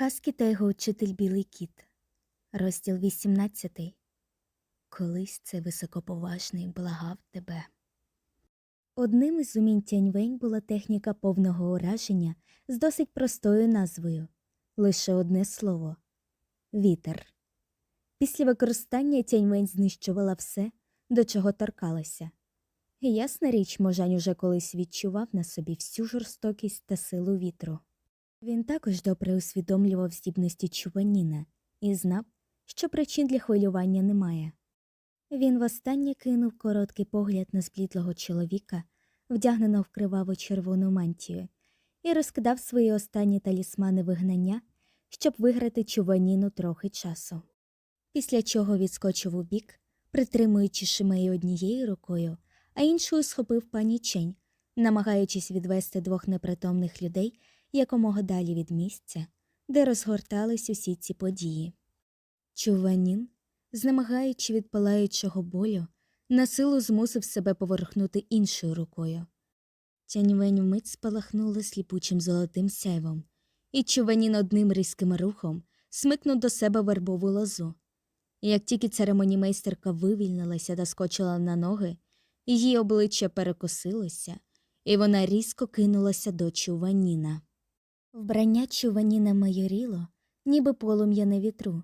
Хаскі та його учитель Білий кіт. Розділ 18. Колись цей високоповажний благав тебе. Одним із умінь Тяньвень була техніка повного ураження з досить простою назвою лише одне слово вітер. Після використання Тяньвень знищувала все, до чого торкалася. Ясна річ, Можань уже колись відчував на собі всю жорстокість та силу вітру. Він також добре усвідомлював здібності Чуваніна і знав, що причин для хвилювання немає. Він востаннє кинув короткий погляд на сплітлого чоловіка, вдягненого в криваву червону мантію, і розкидав свої останні талісмани вигнання, щоб виграти Чуваніну трохи часу. Після чого відскочив у бік, притримуючи шимею однією рукою, а іншою схопив пані Чень, намагаючись відвести двох непритомних людей якомога далі від місця, де розгортались усі ці події. Чуванін, знемагаючи від палаючого болю, на силу змусив себе поверхнути іншою рукою. Тяньвень вмить спалахнула сліпучим золотим сяйвом, і Чуванін одним різким рухом смикнув до себе вербову лозу. Як тільки церемонімейстерка вивільнилася та скочила на ноги, її обличчя перекосилося, і вона різко кинулася до Чуваніна. Вбрання Чуваніна майоріло, ніби полум'я на вітру,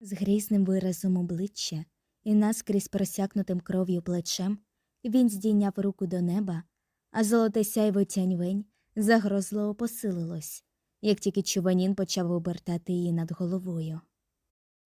з грізним виразом обличчя і наскрізь просякнутим кров'ю плечем він здійняв руку до неба, а золоте сяйво тяньвень загрозливо посилилось, як тільки Чуванін почав обертати її над головою.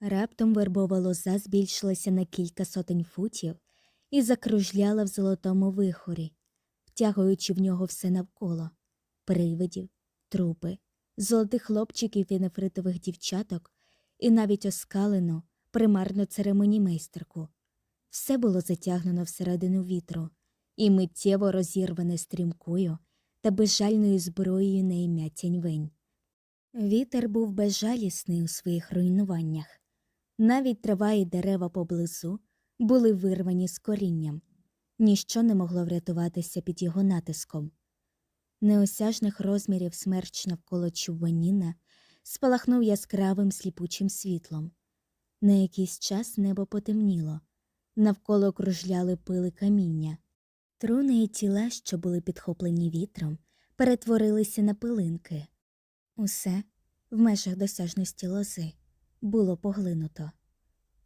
Раптом вербова лоза збільшилася на кілька сотень футів і закружляла в золотому вихорі, втягуючи в нього все навколо привидів, трупи, золотих хлопчиків і нефритових дівчаток, і навіть оскалену, примарну церемонімейстерку. Все було затягнено всередину вітру і миттєво розірване стрімкою та безжальною зброєю на ім'я Тяньвень. Вітер був безжалісний у своїх руйнуваннях. Навіть трава і дерева поблизу були вирвані з корінням. Ніщо не могло врятуватися під його натиском. Неосяжних розмірів смерч навколо Чубаніна спалахнув яскравим сліпучим світлом. На якийсь час небо потемніло, навколо кружляли пили каміння. Труни і тіла, що були підхоплені вітром, перетворилися на пилинки. Усе в межах досяжності лози було поглинуто.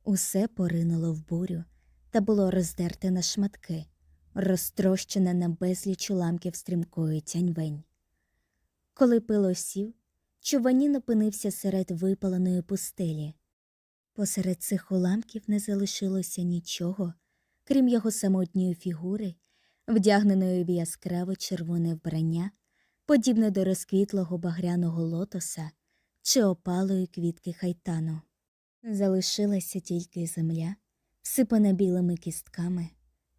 Усе поринуло в бурю та було роздерте на шматки, розтрощене на безліч уламків стрімкої тяньвень. Коли пило сів, Чуванін опинився серед випаленої пустелі. Посеред цих уламків не залишилося нічого, крім його самотньої фігури, вдягненої в яскраве червоне вбрання, подібне до розквітлого багряного лотоса чи опалої квітки хайтану. Залишилася тільки земля, всипана білими кістками,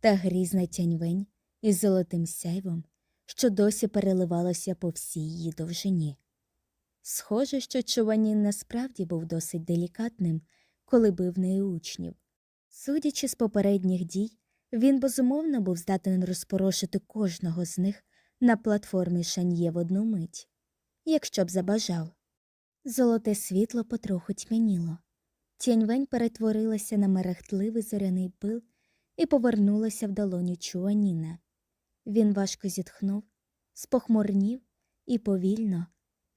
та грізна тяньвень із золотим сяйвом, що досі переливалося по всій її довжині. Схоже, що Чуванін насправді був досить делікатним, коли бив неї учнів. Судячи з попередніх дій, він безумовно був здатен розпорошити кожного з них на платформі Шаньє в одну мить, якщо б забажав. Золоте світло потроху тьмяніло. Тяньвень перетворилася на мерехтливий зоряний пил і повернулася в долоню Чуаніна. Він важко зітхнув, спохмурнів і повільно,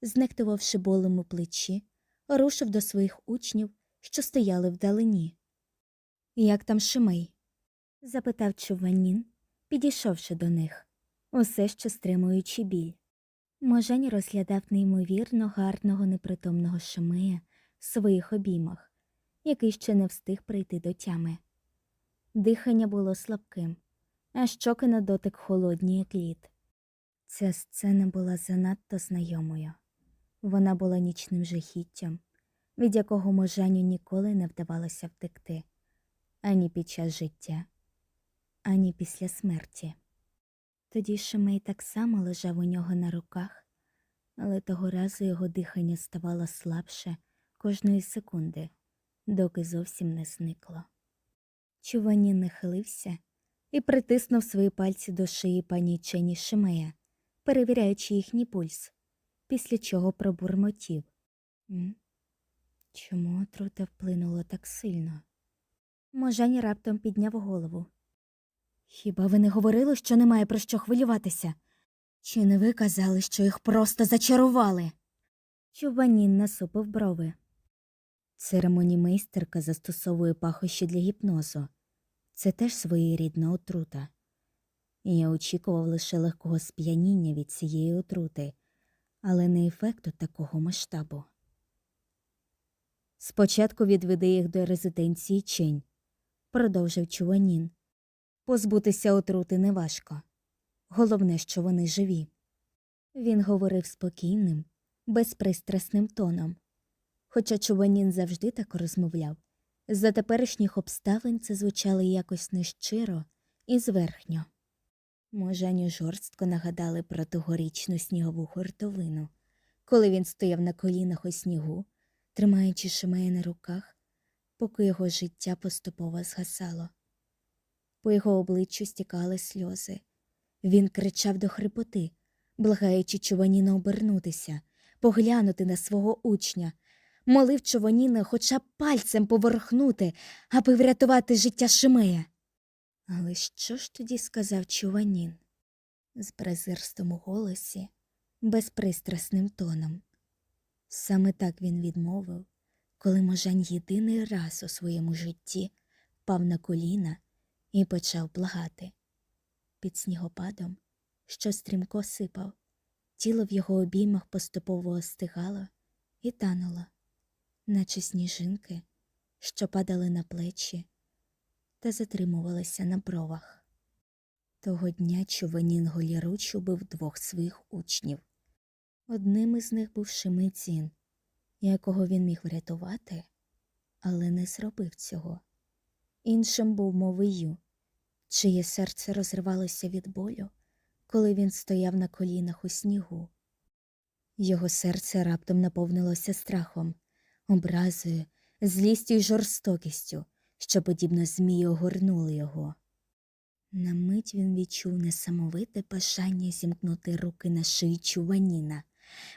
знехтувавши болем у плечі, рушив до своїх учнів, що стояли вдалині. Як там Шимей? запитав Чуванін, підійшовши до них, усе ще стримуючи біль. Можень розглядав неймовірно гарного непритомного Шимея в своїх обіймах, який ще не встиг прийти до тями. Дихання було слабким, а щоки на дотик холодні, як лід. Ця сцена була занадто знайомою. Вона була нічним жахіттям, від якого можанню ніколи не вдавалося втекти ані під час життя, ані після смерті. Тоді Шимей так само лежав у нього на руках, але того разу його дихання ставало слабше кожної секунди, доки зовсім не зникло. Чуванін нахилився і притиснув свої пальці до шиї пані Чені Шимея, перевіряючи їхній пульс, після чого пробурмотів. Чому отрута вплинула так сильно? Можань раптом підняв голову. Хіба ви не говорили, що немає про що хвилюватися? Чи не ви казали, що їх просто зачарували? Чубанін насупив брови. Церемонімейстерка застосовує пахощі для гіпнозу. Це теж своєрідна отрута. Я очікував лише легкого сп'яніння від цієї отрути, але не ефекту такого масштабу. Спочатку відведи їх до резиденції Чень, продовжив Чуанін. Позбутися отрути неважко. Головне, що вони живі. Він говорив спокійним, безпристрасним тоном. Хоча Чуванін завжди так розмовляв, за теперішніх обставин це звучало якось нещиро і зверхньо. Можаню жорстко нагадали про тогорічну снігову хуртовину, коли він стояв на колінах у снігу, тримаючи шимея на руках, поки його життя поступово згасало. По його обличчю стікали сльози. Він кричав до хрипоти, благаючи Чуваніна обернутися, поглянути на свого учня, молив Чуваніна хоча б пальцем поворухнути, аби врятувати життя Шимея. Але що ж тоді сказав Чуванін? З презирством у голосі, безпристрасним тоном. Саме так він відмовив, коли Можань єдиний раз у своєму житті впав на коліна і почав благати. Під снігопадом, що стрімко сипав, тіло в його обіймах поступово остигало і тануло, наче сніжинки, що падали на плечі та затримувалися на бровах. Того дня Чуванін голіруч убив двох своїх учнів. Одним із них був Шимицін, якого він міг врятувати, але не зробив цього. Іншим був Мовию, чиє серце розривалося від болю, коли він стояв на колінах у снігу. Його серце раптом наповнилося страхом, образою, злістю й жорстокістю, що, подібно змії, огорнули його. На мить він відчув несамовите бажання зімкнути руки на шиї Чуваніна,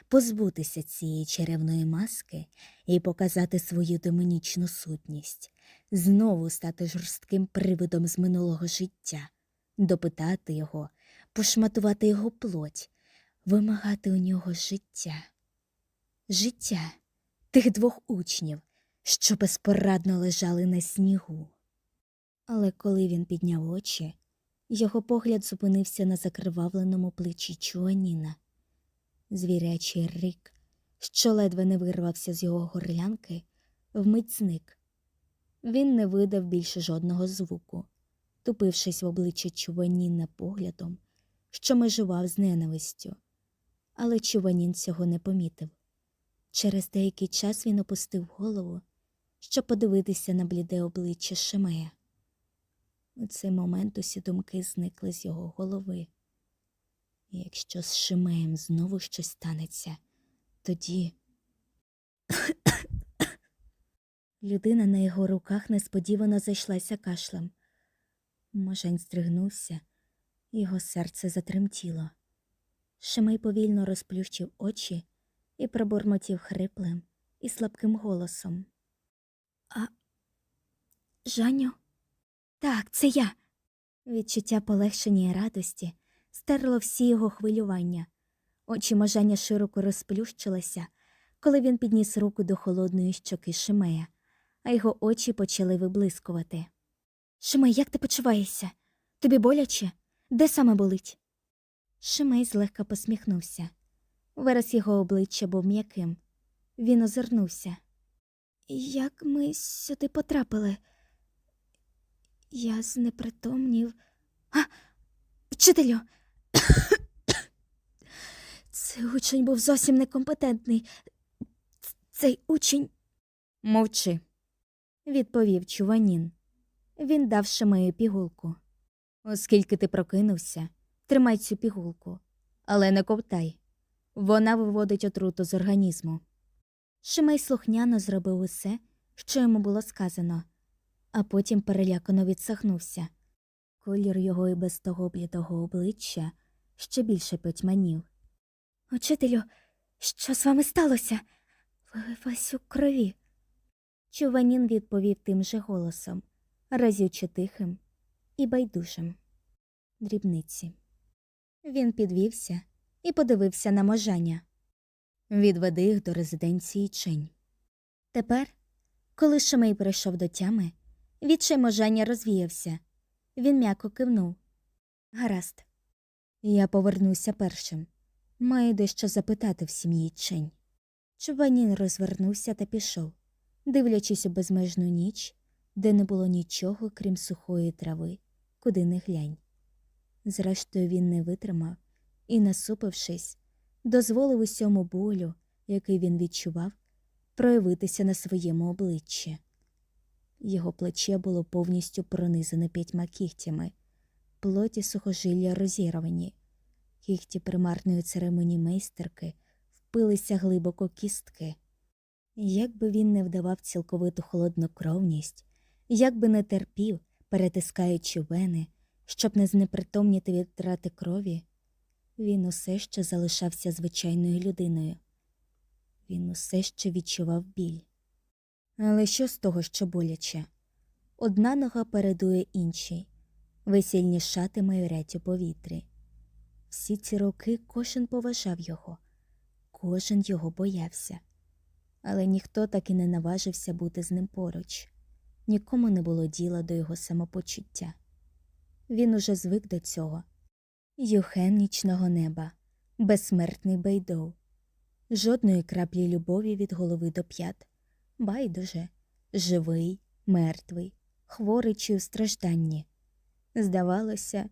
позбутися цієї чарівної маски і показати свою демонічну сутність, знову стати жорстким привидом з минулого життя, допитати його, пошматувати його плоть, вимагати у нього життя. Життя тих двох учнів, що безпорадно лежали на снігу. Але коли він підняв очі, його погляд зупинився на закривавленому плечі Чуаніна. Звірячий рик, що ледве не вирвався з його горлянки, вмить зник. Він не видав більше жодного звуку, тупившись в обличчя Чуваніна поглядом, що межував з ненавистю. Але Чуванін цього не помітив. Через деякий час він опустив голову, щоб подивитися на бліде обличчя Шемея. У цей момент усі думки зникли з його голови. І якщо з Шимеєм знову щось станеться, тоді. Людина на його руках несподівано зайшлася кашлем. Можень здригнувся, його серце затремтіло. Шимей повільно розплющив очі і пробурмотів хриплим і слабким голосом. А Жаню? Так, це я. Відчуття полегшення і радості стерло всі його хвилювання. Очі можання широко розплющилися, коли він підніс руку до холодної щоки Шимея, а його очі почали виблискувати. Шимей, як ти почуваєшся? Тобі боляче? Де саме болить? Шимей злегка посміхнувся. Вираз його обличчя був м'яким. Він озирнувся. Як ми сюди потрапили? Я знепритомнів. А, вчителю. Цей учень був зовсім некомпетентний. Цей учень. Мовчи, відповів Чуванін. Він дав Шимею пігулку. Оскільки ти прокинувся, тримай цю пігулку, але не ковтай. Вона виводить отруту з організму. Шимей слухняно зробив усе, що йому було сказано, а потім перелякано відсахнувся. Колір його і без того блідого обличчя ще більше потьманів. Учителю, що з вами сталося? Ви весь у крові. Чуванін відповів тим же голосом, разюче тихим і байдужим. Дрібниці. Він підвівся і подивився на можання. Відведи їх до резиденції Чень. Тепер, коли Шимей прийшов до тями, відчай можання розвіявся. Він м'яко кивнув. Гаразд. Я повернуся першим. Маю дещо запитати в сім'ї Чень. Чубанін розвернувся та пішов, дивлячись у безмежну ніч, де не було нічого, крім сухої трави, куди не глянь. Зрештою, він не витримав і, насупившись, дозволив усьому болю, який він відчував, проявитися на своєму обличчі. Його плече було повністю пронизане п'ятьма кігтями, плоті сухожилля розірвані, кігті примарної церемонії майстерки впилися глибоко кістки. Як би він не вдавав цілковиту холоднокровність, як би не терпів, перетискаючи вени, щоб не знепритомніти від втрати крові, він усе ще залишався звичайною людиною. Він усе ще відчував біль. Але що з того, що боляче? Одна нога передує іншій, весільні шати майорять у повітрі. Всі ці роки кожен поважав його, кожен його боявся, але ніхто так і не наважився бути з ним поруч, нікому не було діла до його самопочуття. Він уже звик до цього. Юхен нічного неба, безсмертний Бейдоу, жодної краплі любові від голови до п'ят. Байдуже, живий, мертвий, хворий чи у стражданні. Здавалося,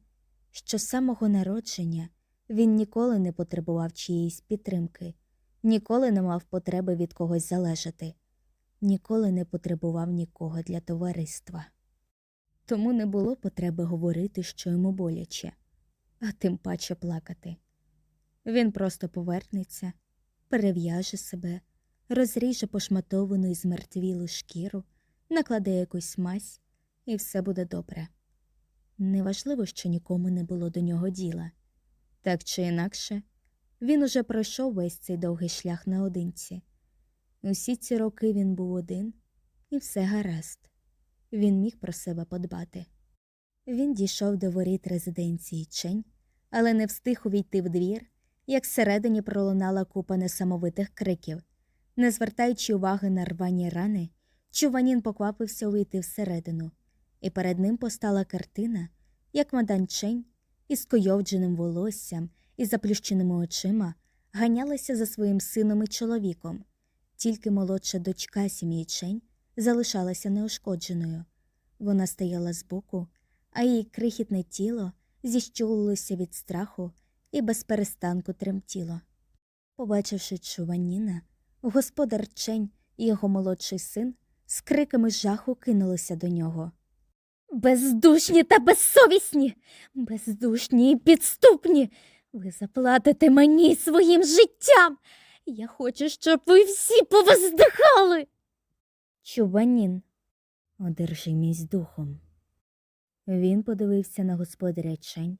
що з самого народження він ніколи не потребував чиєїсь підтримки, ніколи не мав потреби від когось залежати, ніколи не потребував нікого для товариства. Тому не було потреби говорити, що йому боляче, а тим паче плакати. Він просто повернеться, перев'яже себе, розріже пошматовану і змертвілу шкіру, накладе якусь мазь, і все буде добре. Неважливо, що нікому не було до нього діла. Так чи інакше, він уже пройшов весь цей довгий шлях наодинці. Усі ці роки він був один, і все гаразд. Він міг про себе подбати. Він дійшов до воріт резиденції Чень, але не встиг увійти в двір, як всередині пролунала купа несамовитих криків. Не звертаючи уваги на рвані рани, Чуванін поквапився увійти всередину, і перед ним постала картина, як мадан Чень із скойовдженим волоссям і заплющеними очима ганялася за своїм сином і чоловіком. Тільки молодша дочка сім'ї Чень залишалася неушкодженою. Вона стояла збоку, а її крихітне тіло зіщулилося від страху і безперестанку тремтіло. Побачивши Чуваніна, господар Чень і його молодший син з криками жаху кинулися до нього. Бездушні та безсовісні, бездушні і підступні. Ви заплатите мені своїм життям. Я хочу, щоб ви всі повоздихали. Чубанін, одержимість духом. Він подивився на господаря Чень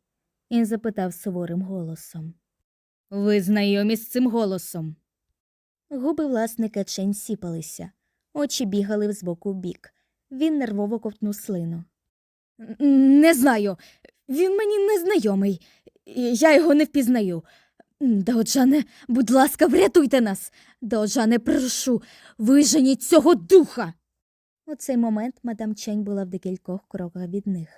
і запитав суворим голосом. Ви знайомі з цим голосом? Губи власника Чень сіпалися, очі бігали з боку в бік. Він нервово ковтнув слину. Не знаю. Він мені не знайомий. Я його не впізнаю. Даоджане, будь ласка, врятуйте нас. Даоджане, прошу, виженіть цього духа. У цей момент мадам Чень була в декількох кроках від них.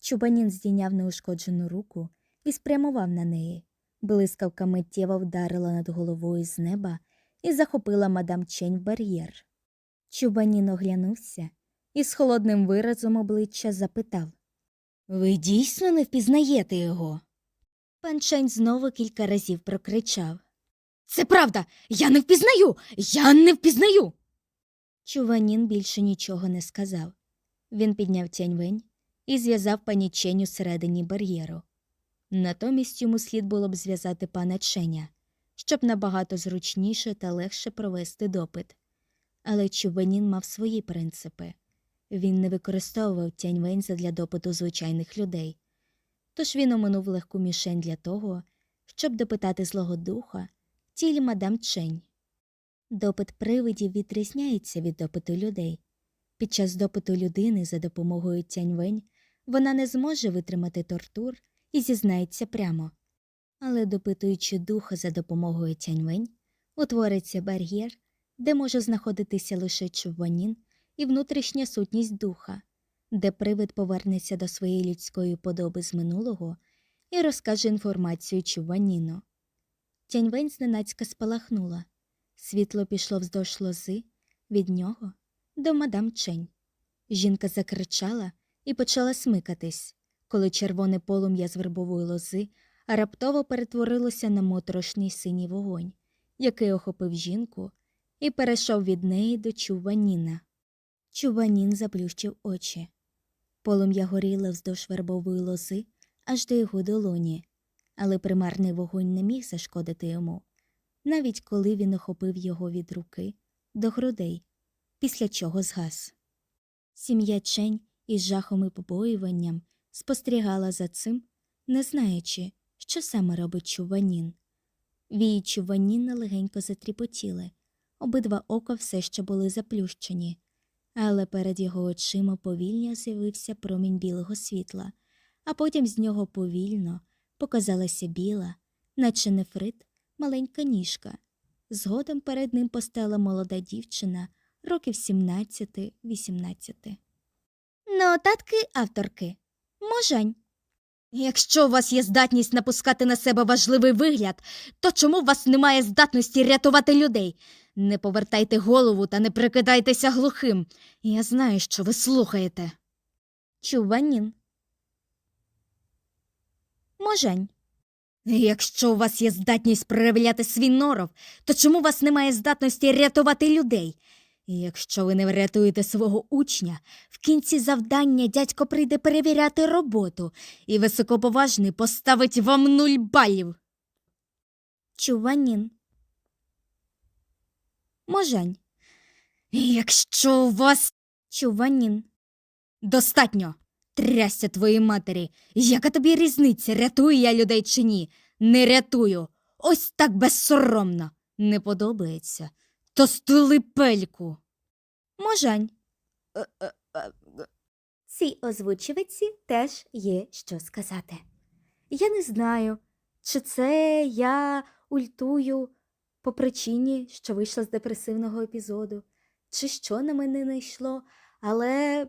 Чубанін здійняв неушкоджену руку і спрямував на неї. Блискавка миттєво вдарила над головою з неба і захопила мадам Чень в бар'єр. Чубанін оглянувся і з холодним виразом обличчя запитав Ви дійсно не впізнаєте його? Пан Чень знову кілька разів прокричав Це правда, я не впізнаю, я не впізнаю. Чуванін більше нічого не сказав. Він підняв тяньвень і зв'язав пані Чень усередині бар'єру. Натомість йому слід було б зв'язати пана Ченя, щоб набагато зручніше та легше провести допит. Але Чубанін мав свої принципи. Він не використовував тяньвень задля допиту звичайних людей. Тож він оминув легку мішень для того, щоб допитати злого духа тілі мадам Чень. Допит привидів відрізняється від допиту людей. Під час допиту людини за допомогою тяньвень вона не зможе витримати тортур і зізнається прямо. Але допитуючи духа за допомогою тяньвень, утвориться бар'єр, де може знаходитися лише чуванін і внутрішня сутність духа, де привид повернеться до своєї людської подоби з минулого і розкаже інформацію чуваніну. Тяньвень зненацька спалахнула. Світло пішло вздовж лози від нього до мадам Чень. Жінка закричала і почала смикатись, коли червоне полум'я з вербової лози раптово перетворилося на моторошний синій вогонь, який охопив жінку і перейшов від неї до Чуваніна. Чуванін заплющив очі. Полум'я горіло вздовж вербової лози аж до його долоні, але примарний вогонь не міг зашкодити йому, навіть коли він охопив його від руки до грудей, після чого згас. Сім'я Чень із жахом і побоюванням спостерігала за цим, не знаючи, що саме робить Чуванін. Вії Чуваніна легенько затріпотіли, обидва ока все ще були заплющені, але перед його очима повільно з'явився промінь білого світла, а потім з нього повільно показалася біла, наче нефрит, маленька ніжка. Згодом перед ним постала молода дівчина років 17-18. Нотатки авторки. Можань. Якщо у вас є здатність напускати на себе важливий вигляд, то чому у вас немає здатності рятувати людей? Не повертайте голову та не прикидайтеся глухим. Я знаю, що ви слухаєте. Чуванін. Можань. Якщо у вас є здатність проявляти свій норов, то чому у вас немає здатності рятувати людей? І якщо ви не врятуєте свого учня, в кінці завдання дядько прийде перевіряти роботу, і високоповажний поставить вам нуль балів. Чуванін. Можань. Якщо у вас. Чуванін. Достатньо. Трясся твоїй матері. Яка тобі різниця, рятую я людей чи ні? Не рятую. Ось так безсоромно. Не подобається. То стули пельку. Можань. Е, Цій озвучувачці теж є що сказати. Я не знаю, чи це я ультую по причині, що вийшла з депресивного епізоду, чи що на мене не йшло, але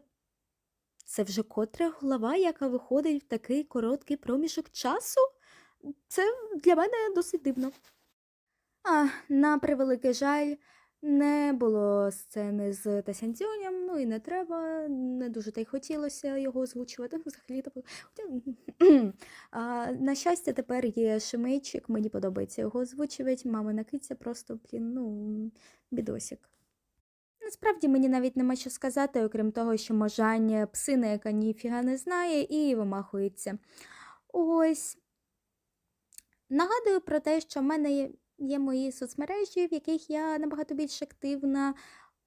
це вже котра глава, яка виходить в такий короткий проміжок часу. Це для мене досить дивно. А, на превеликий жаль, не було сцени з Тасянцюням, ну і не треба, не дуже та й хотілося його озвучувати. Взагалі то а, На щастя, тепер є Шемейчик, мені подобається його озвучувати. Мамина киця просто, блін, ну, бідосик. Насправді мені навіть нема що сказати, окрім того, що можання псина, яка ніфіга не знає, і вимахується. Ось. Нагадую про те, що в мене є, є мої соцмережі, в яких я набагато більш активна.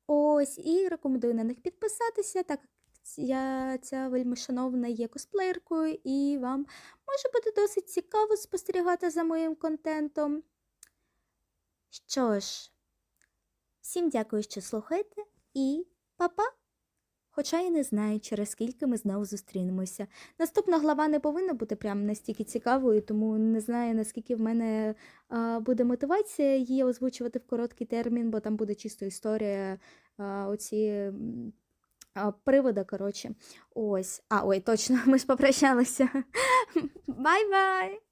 Ось, і рекомендую на них підписатися, так як я ця вельми шановна є косплеєркою, і вам може бути досить цікаво спостерігати за моїм контентом. Що ж, всім дякую, що слухаєте, і па-па! Хоча я не знаю, через скільки ми знову зустрінемося. Наступна глава не повинна бути прям настільки цікавою, тому не знаю, наскільки в мене буде мотивація її озвучувати в короткий термін, бо там буде чисто історія оці привода, коротше. Ось. А, ой, точно, ми ж попрощалися. Бай-бай!